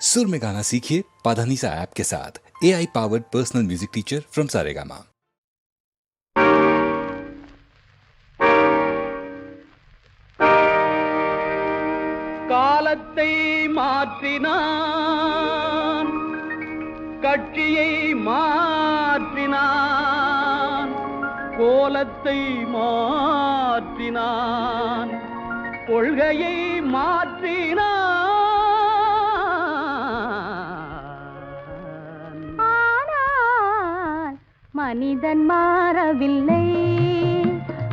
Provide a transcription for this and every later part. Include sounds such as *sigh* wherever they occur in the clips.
सुर में गाना सीखिए पाधानीसा ऐप के साथ A I powered personal music teacher from Saregama காலத்தை மாற்றினான் கட்சியை மாற்றினான் கோலத்தை மாற்றினான் கொள்கையை மாற்றினான் மனிதன் மாறவில்லை.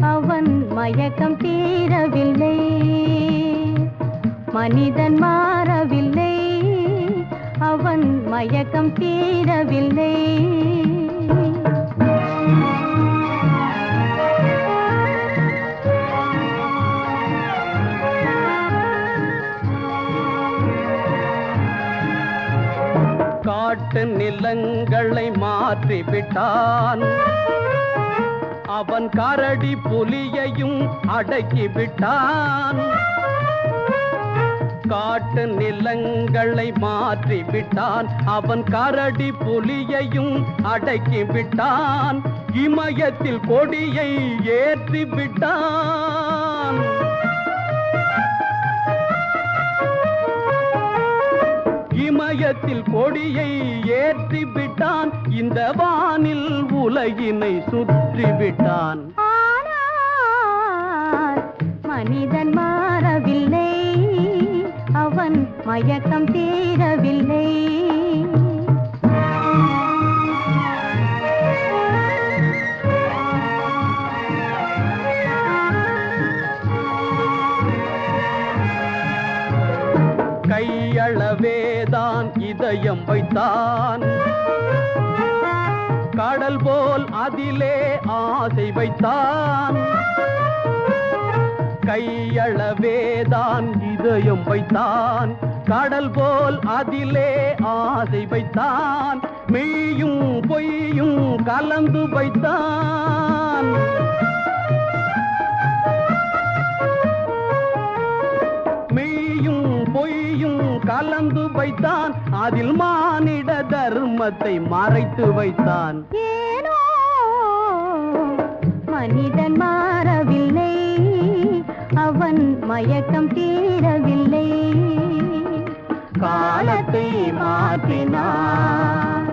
அவன் மயக்கம் தீரவில்லை. மனிதன் மாறவில்லை. அவன் மயக்கம் தீரவில்லை. நாட்டு நிலங்களை மாற்றி விட்டான் அவன் கரடி புலியையும் அடக்கி விட்டான் காட்டு நிலங்களை மாற்றி விட்டான் அவன் கரடி புலியையும் அடக்கி விட்டான் இமயத்தில் கொடியை ஏற்றி விட்டான் வானத்தில் கொடியை ஏற்றி விட்டான் இந்த வானில் உலகினை சுற்றி விட்டான் ஆனால் மனிதன் மாறவில்லை. அவன் மயக்கம் தீரவில்லை. வைத்தான் கடல் போல் அதிலே ஆசை வைத்தான். கையளவேதான் இதயம் வைத்தான். கடல் போல் அதிலே ஆசை வைத்தான். மெய்யும் பொய்யும் கலந்து வைத்தான். கலந்து வைத்தான். அதில் மானிட தர்மத்தை மறைத்து வைத்தான். ஏனோ மனிதன் மாறவில்லை. அவன் மயக்கம் தீரவில்லை. காலத்தை மாற்றினான்.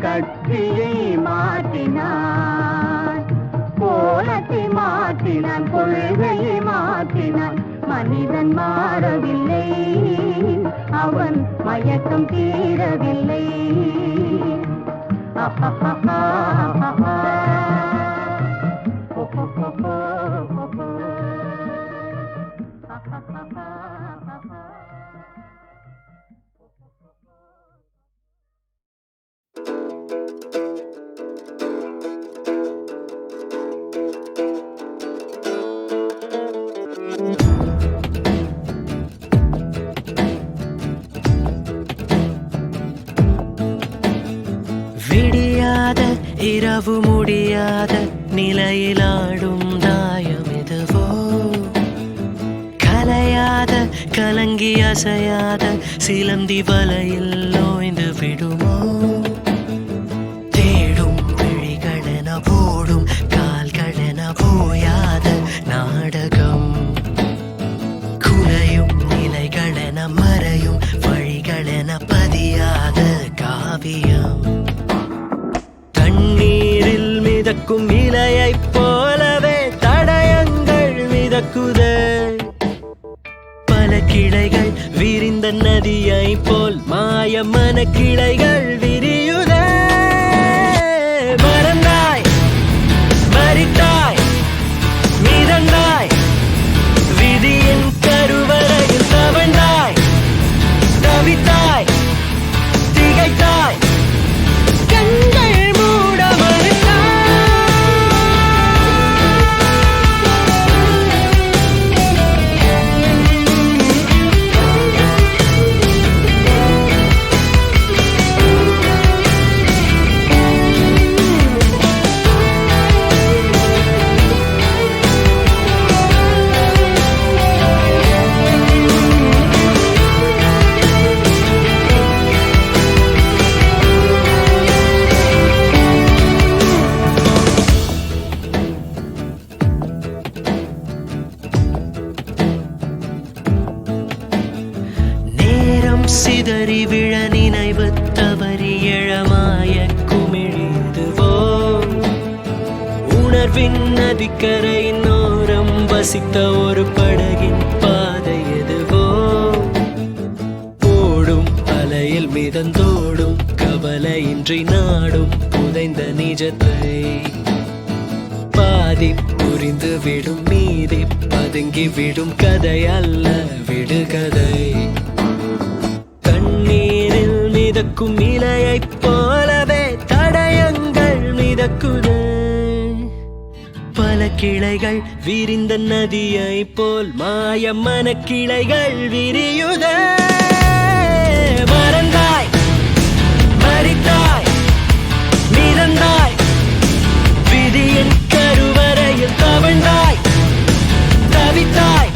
கட்சியை மாற்றினான். கோலத்தை மாற்றினான். கொள்கையை மாற்றினான். மனிதன் மாறவில்லை. அவன் மயக்கம் தீரவில்லை. விடியாத *laughs* இரவு முடியாத நிலையில் ஆடும் தாயம் எதுவோ? கலையாத கலங்கி அசையாத சிலந்தி வலையில் நோய்ந்து விடுமோ? கிளைகள் விரிந்த நதியை போல் மாய மன கிளைகள் இந்த நிஜத்தை பாதி புரிந்து விடும் மீதி பதுங்கி விடும் கதை அல்ல விடுகதை. கண்ணீரில் மிதக்கும் இலையைப் போலவே தடயங்கள் மிதக்குதே. பல கிளைகள் விரிந்த நதியை போல் மாய மன கிளைகள் விரியுத. மறந்தாய். தவழ்ந்தாய் தவித்தாய்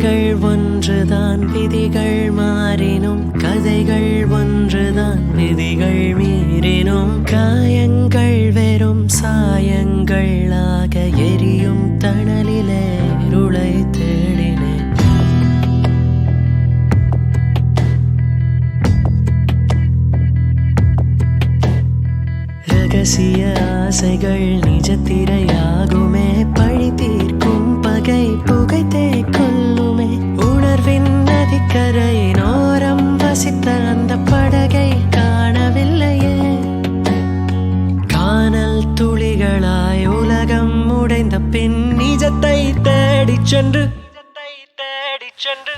கண்கள் ஒன்றுதான் விதிகள் மாறினும் கதைகள் ஒன்றுதான் விதிகள் மீறினும். காயங்கள் வெறும் சாயங்களாக எரியும் தணலிலே இருளை தேடினேன் ரகசிய ஆசைகள் நிஜத்திரையாகுமே. உடைந்த பின் நிஜத்தை தேடிச் சென்று தேடிச் சென்று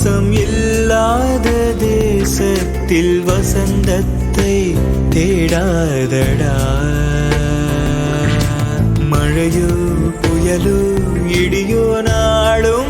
வாசம் இல்லாத தேசத்தில் வசந்தத்தை தேடாதடா. மழையோ புயலோ இடியோ நாளும்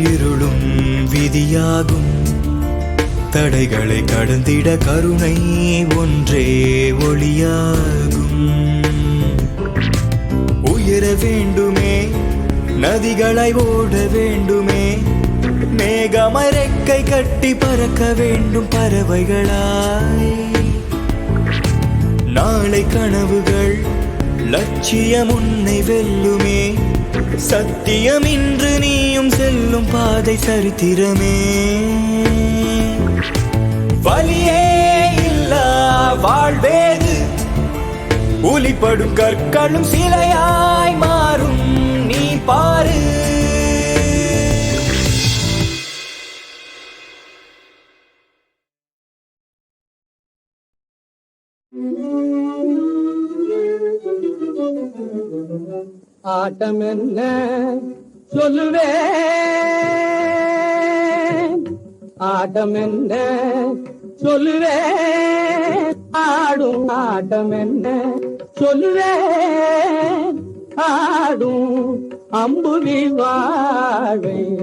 இருளும் விதியாகும். தடைகளை கடந்திட கருணை ஒன்றே ஒளியாகும். உயர வேண்டுமே நதிகளை ஓட வேண்டுமே மேகமாய் கட்டி பறக்க வேண்டும் பறவைகளாய். நாளை கனவுகள் லட்சியம் உன்னை வெல்லுமே சத்தியம் இன்று நீயும் செல்லும் பாதை சரித்திரமே. வலியே இல்லா வாழ்வேது. ஒளிப்படும் கற்களும் சிலையாய் மா ஆட்டம் என்ன சொல்லுவேன்? ஆட்டம் என்ன சொல்லுவேன்? ஆடும் ஆட்டம் என்ன சொல்லுவேன்? ஆடும் அம்புவி வாழ்வை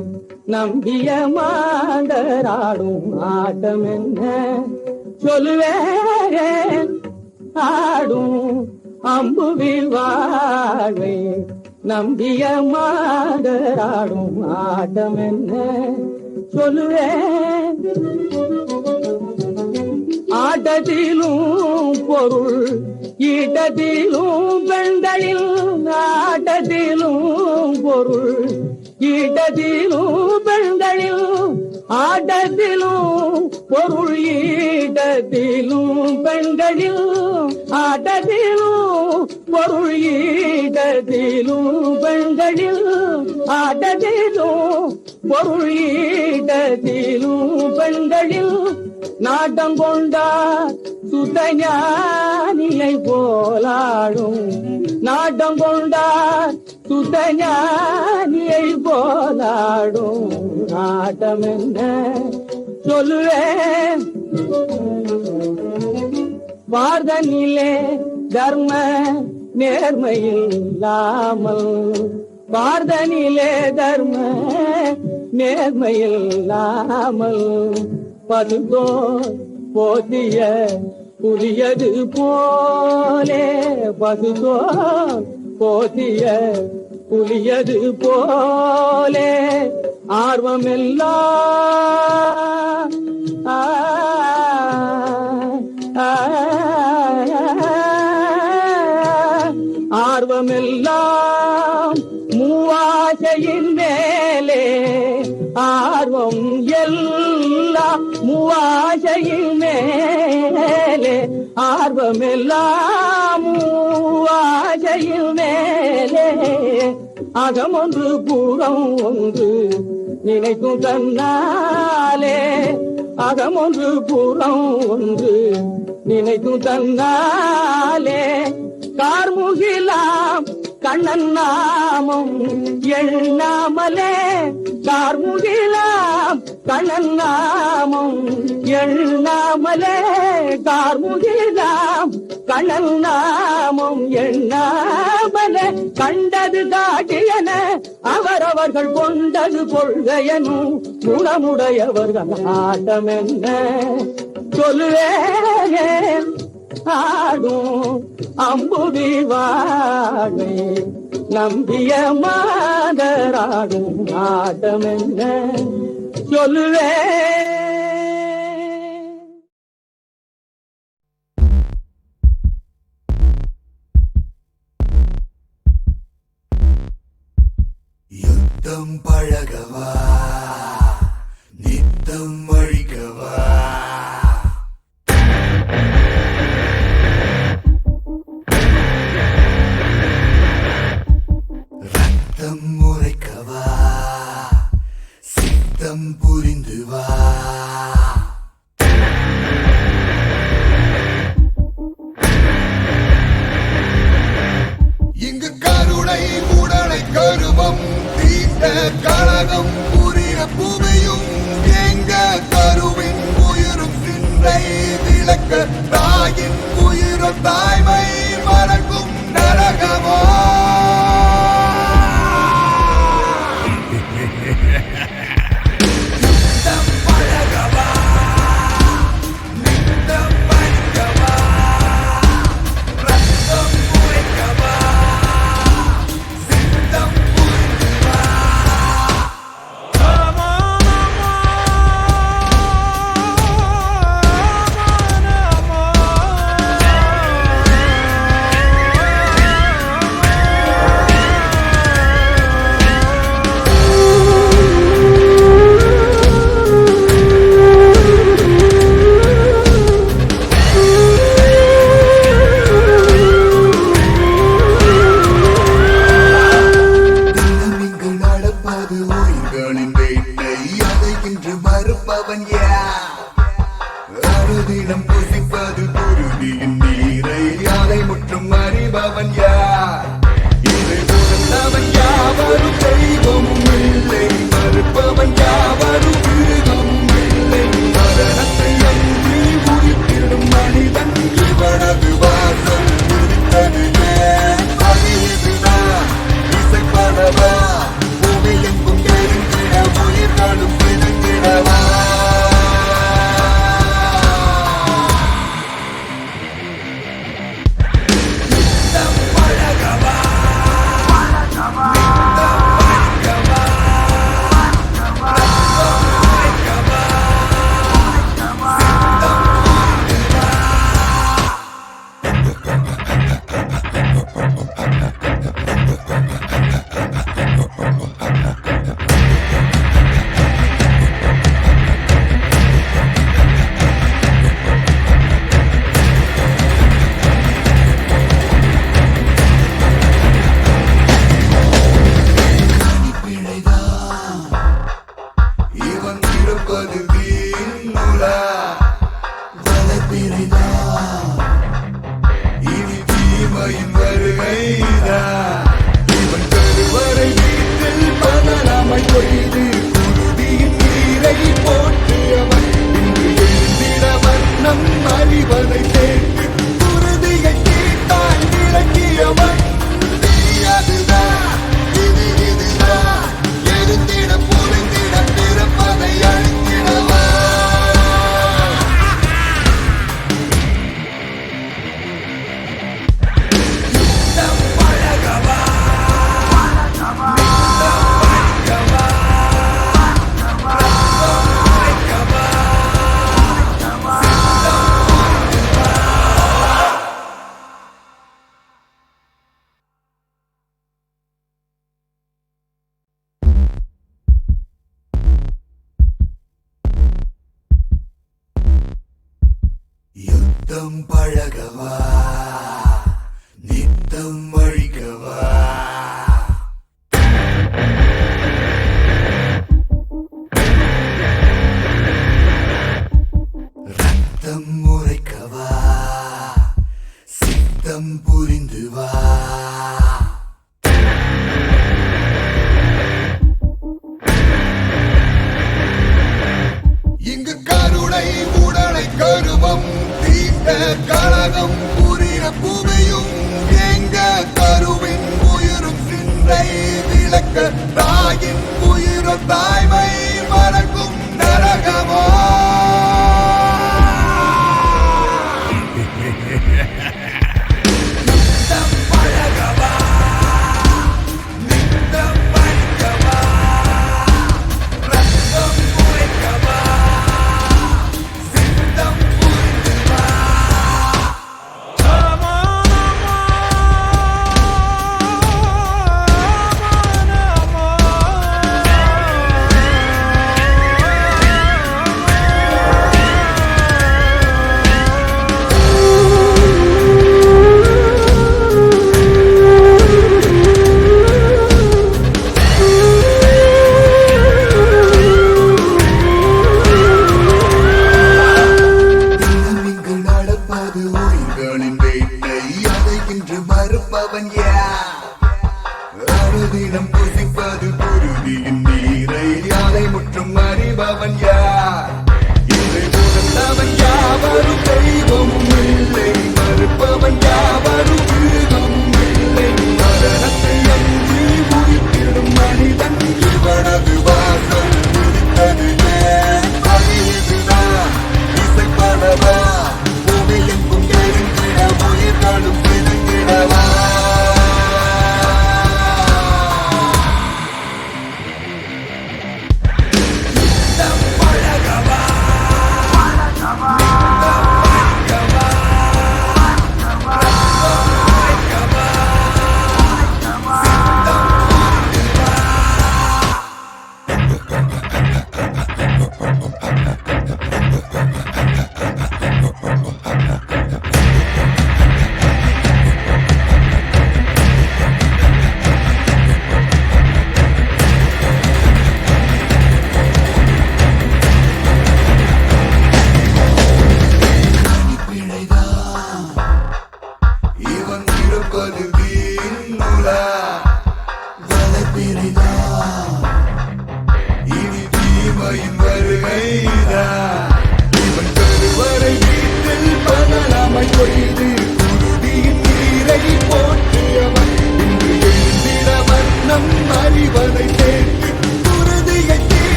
நம்பிய மாண்டராடும் ஆட்டம் என்ன சொல்லுவேன்? ஆடும் அம்புவில் வாழ்வை நம்பிய மாடராடும் ஆட்டம் என்ன? சொல்லுவேன். ஆட்டத்திலும் பொருள் ஈட்டத்திலும் பெண்களில் ஆட்டத்திலும் பொருள் ஈட்டத்திலும் பெண்களில் ஆட்டத்திலும் பொருள் ஈட்டத்திலும் பெண்களில் ஆட்டத்திலும் பொருள் ஈட்டத்திலும் பெண்களில் ஆட்டத்திலும் பொருள் ஈட்டத்திலும் பெண்களில் நாட்டம் கொண்டார் சுத்தஞானியை போலாடும் நாட்டம் கொண்டார் சுத்தஞானியை போலாடும் நாட்டம் என்ன சொல்லுவேன் வார்தனிலே தர்ம நேர்மையில்லாமல் வார்தனிலே தர்ம நேர்மையில்லாமல் பதுதோ போதிய புதியது போலே பதுதோ போதிய புலியது போலே ஆர்வமெல்லாம் ஆ, ஆ, ஆர்வமெல்லாம் மூவாசையின் மேலே ஆர்வம் எல்லாம் மூவாசையின் மேலே ஆர்வமெல்லாம் பாகம் ஒன்று பூரம் ஒன்று. நினைக்கும் தன்னாலே அகம் ஒன்று பூரம் ஒன்று. நினைக்கும் தன்னாலே கார்முகிலாம் கண்ணன் நாமம் எண்ணாமலே கார்முகிலாம் எண்ணாமலே கார்முகிலாம் கண்ணன் எண்ணாமலே கண்டது காட்டியன அவரவர்கள் கொண்டது கொள்கையனும் குணமுடையவர்கள் ஆட்டம் என்ன சொல்லுவேன் ஆடும் அம்புவி வாழை நம்பிய மாதராடும் ஆட்டம் என்ன சொல்லுவேன். யுத்தம் பழகவா நித்தம் அழிக்கவா? தாய்மை மறக்கும் நரகமோ? புரிந்து வா. rainbow and yellow.